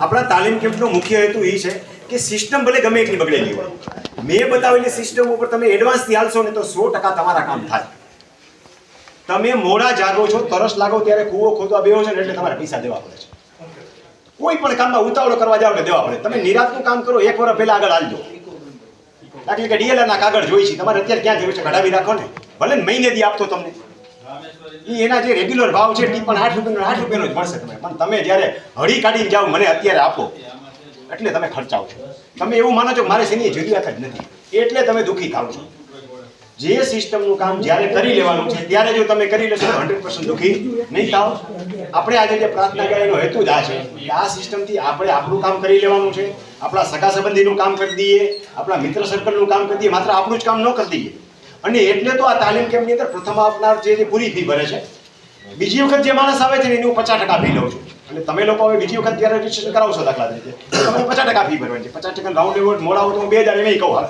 આપણા તાલીમ કેમ્પનો મુખ્ય હેતુ એ છે કે સિસ્ટમ ભલે ગમે એટલી બગડેલી હોય. મેં બતાવેલી સિસ્ટમ ઉપર તમે એડવાન્સથી હાલશો ને તો સો ટકા તમારા કામ થાય. તમે મોડા જાગો છો, તરસ લાગો ત્યારે કૂવો ખોદવા બેહો છો ને એટલે તમારે પૈસા દેવા પડે છે. કોઈ પણ કામમાં ઉતાવળો કરવા જાવ એટલે દેવા પડે. તમે નિરાતનું કામ કરો, એક વર્ષ પહેલા આગળ હાલજો. દાખલા કે ડીએલઆર ના કાગળ જોઈ છે. તમારે અત્યારે ક્યાં જેવું છે? કઢાવી રાખો ને. ભલે મહિને દી આપતો તમને. એના જે રેગ્યુલર ભાવ છે એ પણ આઠ રૂપિયાનો આઠ રૂપિયાનો જ મળશે તમે પણ તમે જ્યારે હળી કાઢીને જાઓ, મને અત્યારે આપો. એટલે તમે ખર્ચાવ છો. તમે એવું માનો છો મારે શેની જરૂરિયાત જ નથી. એટલે તમે દુઃખી થાવ છો. જે સિસ્ટમનું કામ જ્યારે કરી લેવાનું છે, ત્યારે જો તમે કરી લેશો હંડ્રેડ પર્સન્ટ દુઃખી નહીં થાવ. આપણે આજે જે પ્રાર્થના કરેલો હેતુ જ આ છે કે આ સિસ્ટમથી આપણે આપણું કામ કરી લેવાનું છે. આપણા સગા સંબંધીનું કામ કરી દઈએ. આપણા મિત્ર સર્કલનું કામ કરી દઈએ. માત્ર આપણું જ કામ ન કરી દઈએ. અને એટલે તો આ તાલીમ કેમ્પની અંદર પ્રથમ આપનાર જે પૂરી ફી ભરે છે, બીજી વખત જે માણસ આવે છે એની હું પચાસ ટકા ફી લઉં છું. અને તમે લોકો હવે બીજી વખત ત્યારે રજીસ્ટ્રેશન કરાવશો દાખલા તરીકે તમને પચાસ ટકા ફી ભરવાની છે. પચાસ ટકા રાઉન્ડ એવોર્ડ મોડા હોય તો હું બે હજાર એમ કહું હાલ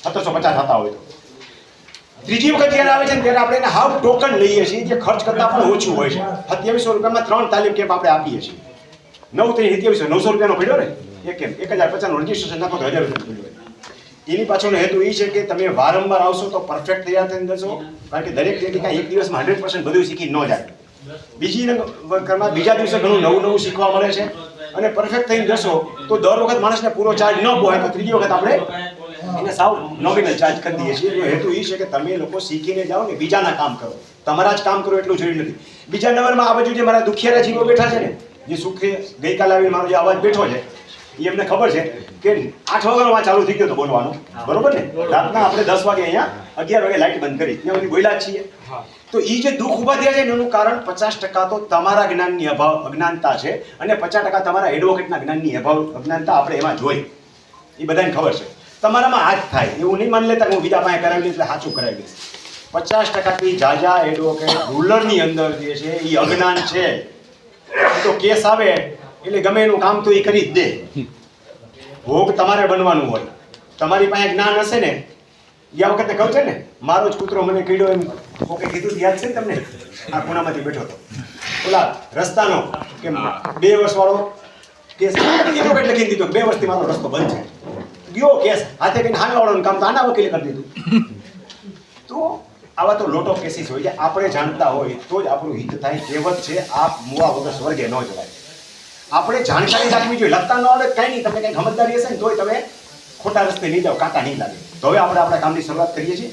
સત્તરસો પચાસ થતા હોય તો. ત્રીજી વખત જ્યારે આવે છે ત્યારે આપણે એને હાફ ટોકન લઈએ છીએ, જે ખર્ચ કરતાં પણ ઓછું હોય છે. સત્યાવીસો રૂપિયામાં ત્રણ તાલીમ કેમ્પ આપણે આપીએ છીએ. નવ ત્રણ સત્યાવીસો, નવસો રૂપિયાનો પડ્યો ને? એક કેમ્પ એક હજાર પચાસનું રજીસ્ટ્રેશન નાખો તો હજાર રૂપિયા એની પાછળનો હેતુ એ છે કે તમે વારંવાર આવશો તો પરફેક્ટ તૈયાર થઈને જશો. કારણ કે દરેક વ્યક્તિ એક દિવસમાં હંડ્રેડ પર્સન્ટ બધું શીખી ન જાય. બીજી નંબરમાં બીજા દિવસે ઘણું નવું નવું શીખવા મળે છે. અને પરફેક્ટ થઈને જશો તો દર વખત માણસને પૂરો ચાર્જ ન પોહાય તો ત્રીજી વખત આપણે એને સાવ નોમિનલ ચાર્જ કરી દઈએ છીએ. એનો હેતુ એ છે કે તમે લોકો શીખીને જાઓ ને બીજાના કામ કરો. તમારા જ કામ કરો એટલું જરૂરી નથી. બીજા નંબરમાં આ બાજુ જે મારા દુખિયારા જીવો બેઠા છે ને, જે સુખે ગઈકાલે આવીને મારો જે અવાજ બેઠો છે એ એમને ખબર છે કે આઠ વાગ્યાનો ચાલુ થઈ ગયો તો બોલવાનું. બરોબર ને? રાતના આપણે દસ વાગે અહીંયા અગિયાર વાગે લાઈટ બંધ કરી. ત્યાં સુધી બોલ્યા છીએ. તો એ જે દુઃખ ઊભા થયા છે એનું કારણ પચાસ ટકા તો તમારા જ્ઞાનની અભાવ અજ્ઞાનતા છે અને પચાસ ટકા તમારા એડવોકેટના જ્ઞાનની અભાવ અજ્ઞાનતા આપણે એમાં જોઈ. એ બધાને ખબર છે. તમારામાં હાથ થાય. એવું નહીં માની લેતા હું બીજા પાસે કરાવી લઈશ એટલે સાચું કરાવી દઈશ. પચાસ ટકાથી જાજા એડવોકેટ રૂલરની અંદર જે છે એ અજ્ઞાન છે. તો કેસ આવે. એટલે ગમે એનું કામ તો એ કરી જ દે. ભોગ તમારે બનવાનું હોય. તમારી પાસે જ્ઞાન હશે ને ગયા વખતે કહું છે ને, મારો જ કૂતરો મને કીડો એમ ઓકે કીધું યાદ છે ને તમને? આ ખૂણામાંથી બેઠો હતો. ઓલા રસ્તાનો કે બે વર્ષવાળો કેસ કીધો એટલે લખી દીધો બે વર્ષથી મારો રસ્તો બંધ છે. ગયો કેસ, હાથે કહીને હાંગાવાળાનું કામ તો આના વકીલે કરી દીધું. તો આવા તો લોટ ઓફ કેસીસ હોય છે. આપણે જાણતા હોય તો જ આપણું હિત થાય, કહેવત છે, આપ મુવા વગર સ્વર્ગે ન જવાય. આપણે જાણકારી રાખવી જોઈએ. લખતા ન આવડે કઈ નહીં. તમને કઈ સમજદારી હશે ને તોય તમે ખોટા રસ્તે નહીં જાઓ. કાંટા નહીં લાગે. તો હવે આપણે આપણા કામની શરૂઆત કરીએ છીએ.